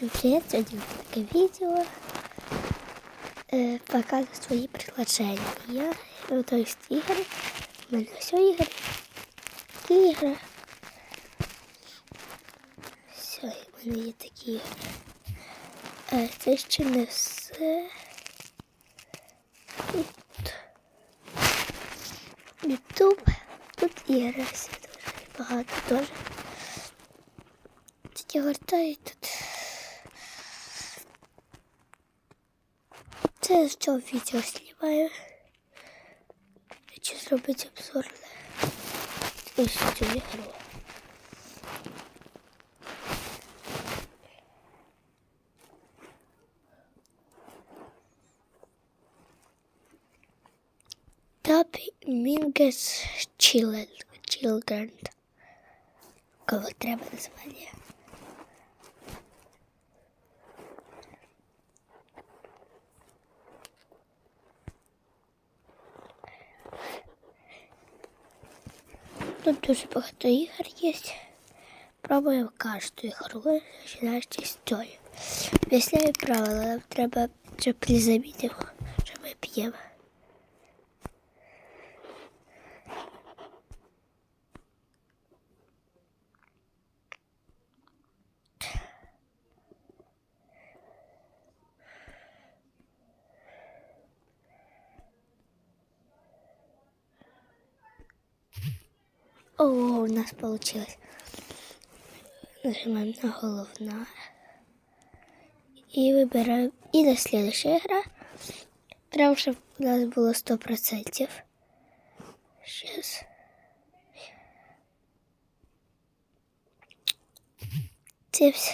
Всем привет! Сегодня такое видео. Э, показываю свои предложения. Я, ну, то есть игры. У мене все ігри. Ігри. Все, у мене є такі ігри. Е, це ще не все. Тут Ютуб. Тут ігри все дуже багато теж. Тільки гортаю тут. Це з цього відео знімаю. Хочу зробити обзор на ось цю ігру. Top Mingus Children. Кого треба названня. Тут дуже багато ігор є. Пробуємо кожну ігру, починаючи з цієї. Об'ясняю правила, нам треба, щоб не що ми п'ємо. О, у нас получилось. Нажимаем на головна. И выбираем. И на следующая игра. Прям, чтобы у нас было сто процентов. Сейчас. Типс.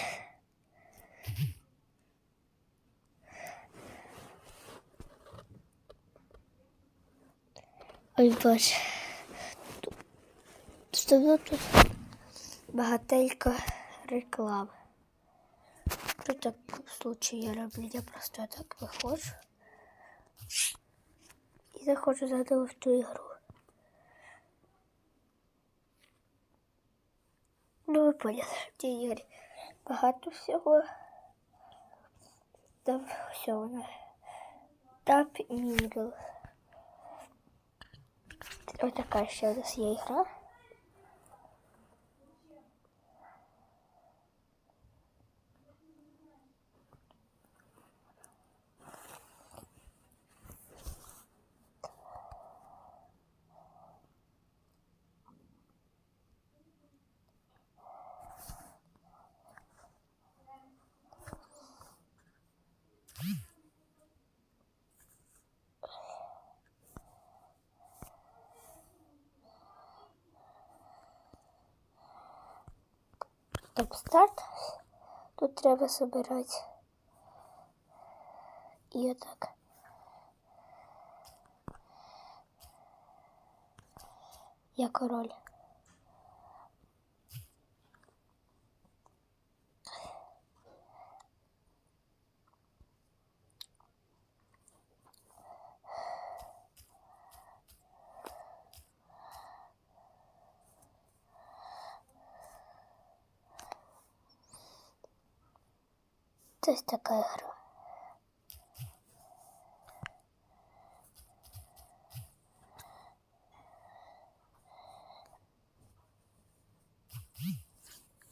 Ой, боже. Що тут багатенько реклами. При такому случае я роблю, я просто так виходжу і заходжу заново в ту ігру. Ну, ви поняли, в цій ігрі багато всього. Там все воно. Тап Мінгл. Ось така ще у нас є ігра. Так, старт. Тут треба собирати. І отак. Я король. Це ось така гра.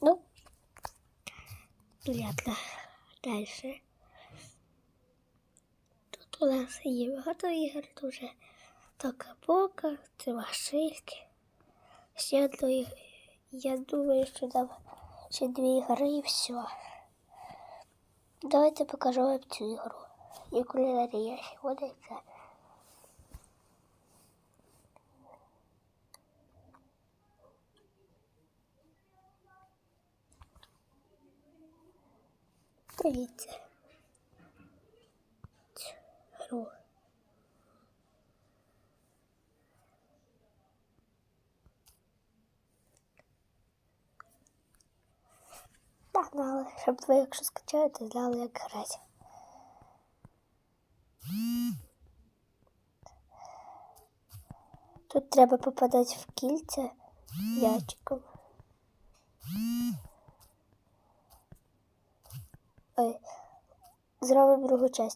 Ну, понятно. Дальше. Тут у нас є багато ігор, дуже тока-бока, це машинки. Ще одну. Я думаю, що там ще дві ігри і все. Давайте покажу вам цю ігру. І кулінарія сьогодні це. Дивіться. Цю гру. Ну, щоб ви, якщо скачаєте, знали, як грати. Тут треба попадати в кільця ячиком. Ой, зробимо другу частину.